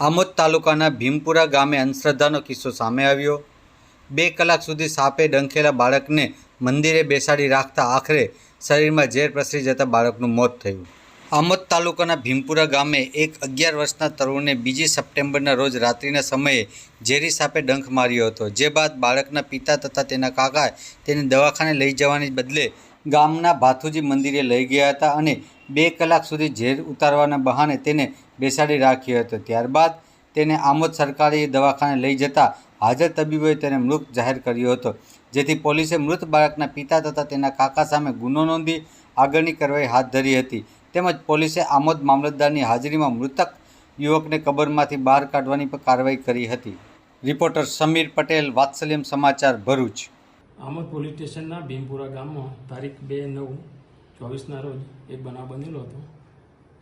આમોદ તાલુકાના ભીમપુરા ગામે અંધશ્રદ્ધાનો કિસ્સો સામે આવ્યો. બે કલાક સુધી સાપે ડંખેલા બાળકને મંદિરે બેસાડી રાખતા આખરે શરીરમાં ઝેર પ્રસરી જતાં બાળકનું મોત થયું. આમોદ તાલુકાના ભીમપુરા ગામે એક અગિયાર વર્ષના તરુણને બીજી સપ્ટેમ્બરના રોજ રાત્રિના સમયે ઝેરી સાપે ડંખ માર્યો હતો. જે બાદ બાળકના પિતા તથા તેના કાકાએ તેને દવાખાને લઈ જવાની બદલે ગામના ભાથુજી મંદિરે લઈ ગયા હતા અને બે કલાક સુધી ઝેર ઉતારવાના બહાને તેને બેસાડી રાખ્યો હતો. ત્યારબાદ તેને આમોદ સરકારી દવાખાને લઈ જતા હાજર તબીબોએ તેને મૃત જાહેર કર્યો હતો. જેથી પોલીસે મૃત બાળકના પિતા તથા તેના કાકા સામે ગુનો નોંધી આગળની કાર્યવાહી હાથ ધરી હતી. તેમજ પોલીસે આમોદ મામલતદારની હાજરીમાં મૃતક યુવકને કબરમાંથી બહાર કાઢવાની પણ કાર્યવાહી કરી હતી. રિપોર્ટર સમીર પટેલ, વાત્સલ્યમ સમાચાર, ભરૂચ. આમોદ પોલીસ સ્ટેશનના ભીમપુરા ગામમાં તારીખ બે નવ ચોવીસના રોજ એક બનાવ બનેલો હતો,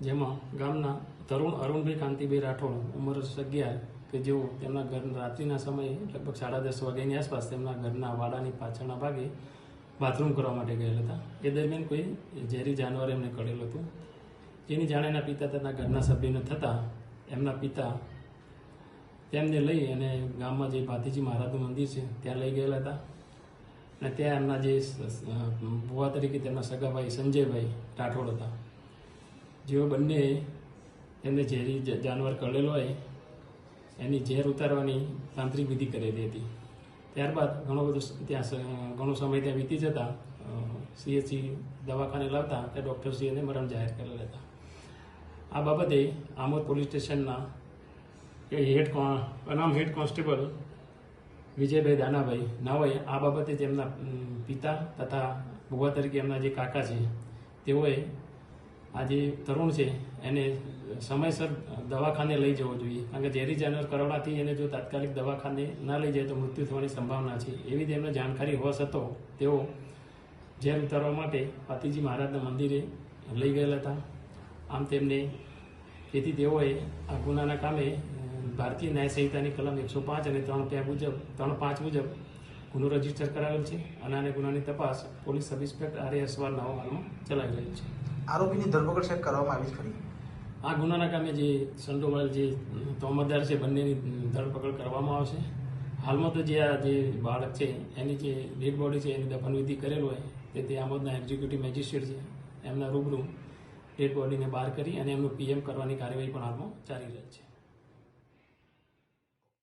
જેમાં ગામના તરુણ અરુણભાઈ કાંતિભાઈ રાઠોડ, ઉંમર અગિયાર, કે જેઓ તેમના ઘર રાત્રિના સમયે લગભગ સાડા દસ વાગ્યાની આસપાસ તેમના ઘરના વાડાની પાછળના ભાગે બાથરૂમ કરવા માટે ગયેલા હતા. એ દરમિયાન કોઈ ઝેરી જાનવર એમને કરેલું હતું. જેની જાણ એના પિતા તથા ઘરના સભ્યને થતાં એમના પિતા તેમને લઈ અને ગામમાં જે ભાતીજી મહારાજનું મંદિર છે, ત્યાં લઈ ગયેલા હતા. અને ત્યાં એમના જે ભુવા તરીકે તેમના સગાભાઈ સંજયભાઈ રાઠોડ હતા. જેઓ બંને એમને ઝેરી જાનવર કરેલો હોય, એની ઝેર ઉતારવાની તાંત્રિક વિધિ કરેલી હતી. ત્યારબાદ ઘણો બધો ત્યાં ઘણો સમય ત્યાં વીતી જતા સીએચસી દવાખાને લાવતા ત્યાં ડૉક્ટરશ્રી એને મરણ જાહેર કરેલા હતા આ બાબતે આમોદ પોલીસ સ્ટેશનના હેડ અનામ હેડ કોન્સ્ટેબલ વિજયભાઈ દાનાભાઈ નાઓએ આ બાબતે તેમના પિતા તથા ભુવા તરીકે એમના જે કાકા છે, તેઓએ આ જે તરુણ છે, એને સમયસર દવાખાને લઈ જવો જોઈએ. કારણ કે ઝેરી જાનવર કરવાથી એને જો તાત્કાલિક દવાખાને ના લઈ જાય તો મૃત્યુ થવાની સંભાવના છે. એવી તેમને જાણકારી હોવા છતાં તેઓ ઝેર ઉતારવા માટે પતિજી મહારાજના મંદિરે લઈ ગયેલા હતા. આમ તેમને તેથી તેઓએ આ ગુનાના કામે ભારતીય ન્યાય સંહિતાની કલમ એકસો પાંચ અને ત્રણ બે મુજબ ત્રણ પાંચ મુજબ ગુનો રજિસ્ટર કરાવેલ છે. અને આને ગુનાની તપાસ police sub inspector R S નવા હાલમાં ચલાવી રહી છે. આરોપીની ધરપકડ સાહેબ કરવામાં આવી ખરી? આ ગુનાના કામે જે સંડોવાલ જે તોમતદાર છે બંનેની ધરપકડ કરવામાં આવશે. હાલમાં તો જે આ જે બાળક છે એની જે ડેડ બોડી છે એની દફનવિધિ કરેલ હોય તે તે આમોદના એક્ઝિક્યુટિવ મેજિસ્ટ્રેટ છે. એમના રૂબરૂ ડેડ બોડીને બહાર કરી અને એમનું પીએમ કરવાની કાર્યવાહી પણ હાલમાં ચાલી રહી છે.